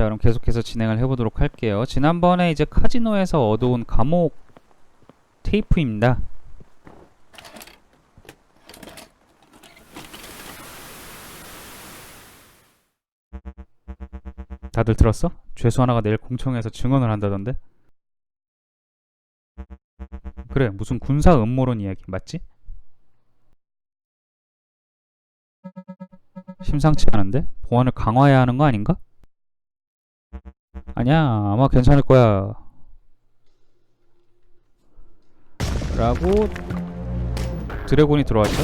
자 그럼 계속해서 진행을 해보도록 할게요. 지난번에 이제 카지노에서 얻어온 감옥 테이프입니다. 다들 들었어? 죄수 하나가 내일 공청회에서 증언을 한다던데? 그래 무슨 군사 음모론 이야기 맞지? 심상치 않은데? 보안을 강화해야 하는 거 아닌가? 아니야 아마 괜찮을 거야. 라고 드래곤이 들어왔죠.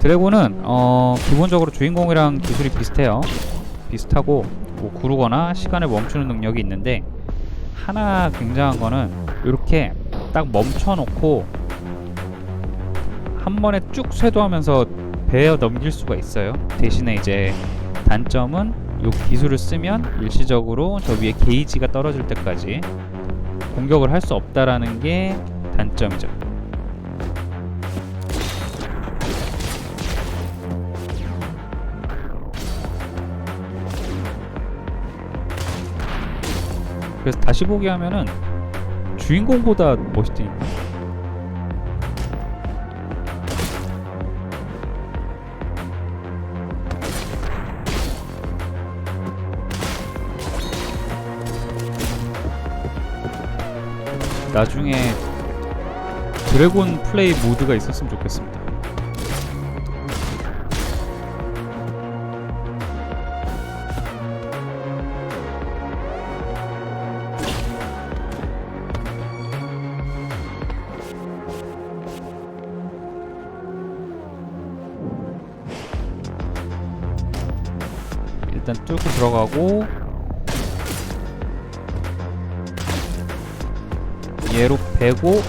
드래곤은 어 기본적으로 주인공이랑 기술이 비슷해요. 비슷하고 뭐 구르거나 시간을 멈추는 능력이 있는데 하나 굉장한 거는 이렇게 딱 멈춰 놓고 한 번에 쭉 쇄도하면서 베어 넘길 수가 있어요. 대신에 이제 단점은 이 기술을 쓰면 일시적으로 저 위에 게이지가 떨어질 때까지 공격을 할 수 없다라는 게 단점이죠. 그래서 다시 보기 하면은 주인공보다 멋있다니까. 나중에 드래곤 플레이 모드가 있었으면 좋겠습니다. 일단 뚫고 들어가고 얘로 베고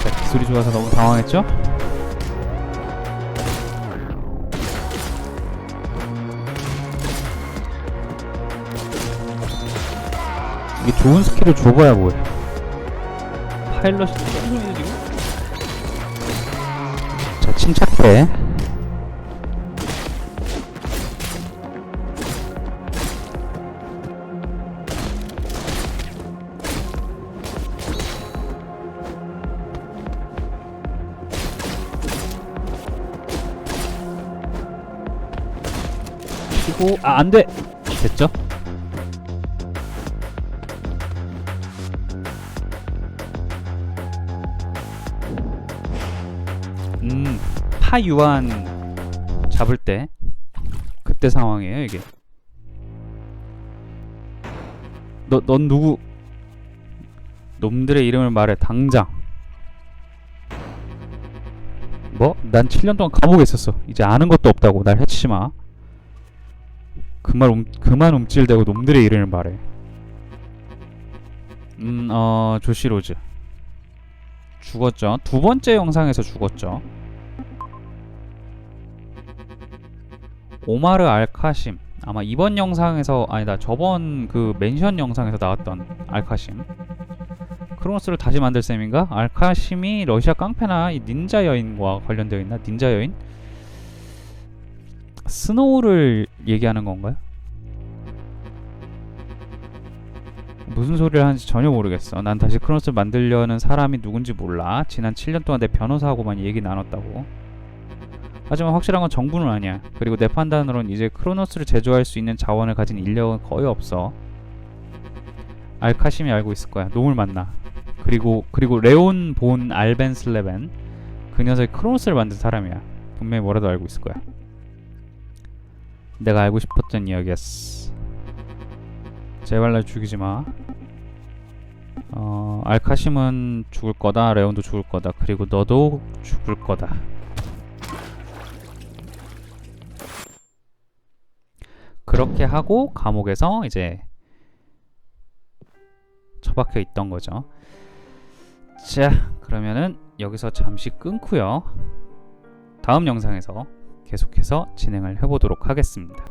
자, 기술이 좋아서 너무 당황했죠? 이게 좋은 스킬을 줘봐야 뭐해 파일럿이 침착해 아 안돼 됐죠? 음, 파유한 잡을 때 그때 상황이에요 이게. 너, 넌 누구? 놈들의 이름을 말해 당장. 뭐? 난 7년 동안 감옥에 있었어. 이제 아는 것도 없다고 날 해치지 마. 그만 움, 그만 움찔대고 놈들의 이름을 말해. 음, 어, 조시 로즈. 죽었죠. 두 번째 영상에서 죽었죠. 오마르 알카심. 아마 이번 영상에서 아니다. 저번 그 멘션 영상에서 나왔던 알카심. 크로노스를 다시 만들 셈인가? 알카심이 러시아 깡패나 이 닌자 여인과 관련되어 있나? 닌자 여인? 스노우를 얘기하는 건가요? 무슨 소리를 하는지 전혀 모르겠어. 난 다시 크로노스를 만들려는 사람이 누군지 몰라. 지난 7년 동안 내 변호사하고만 얘기 나눴다고. 하지만 확실한 건 정부는 아니야. 그리고 내 판단으론 이제 크로노스를 제조할 수 있는 자원을 가진 인력은 거의 없어. 알카심이 알고 있을 거야. 놈을 만나. 그리고 그리고 레온 본 알벤 슬레벤 그 녀석이 크로노스를 만든 사람이야. 분명히 뭐라도 알고 있을 거야. 내가 알고 싶었던 이야기였어. 제발 날 죽이지 마. 어, 알카심은 죽을 거다. 레온도 죽을 거다. 그리고 너도 죽을 거다. 그렇게 하고 감옥에서 이제 처박혀 있던 거죠. 자, 그러면은 여기서 잠시 끊고요. 다음 영상에서 계속해서 진행을 해보도록 하겠습니다.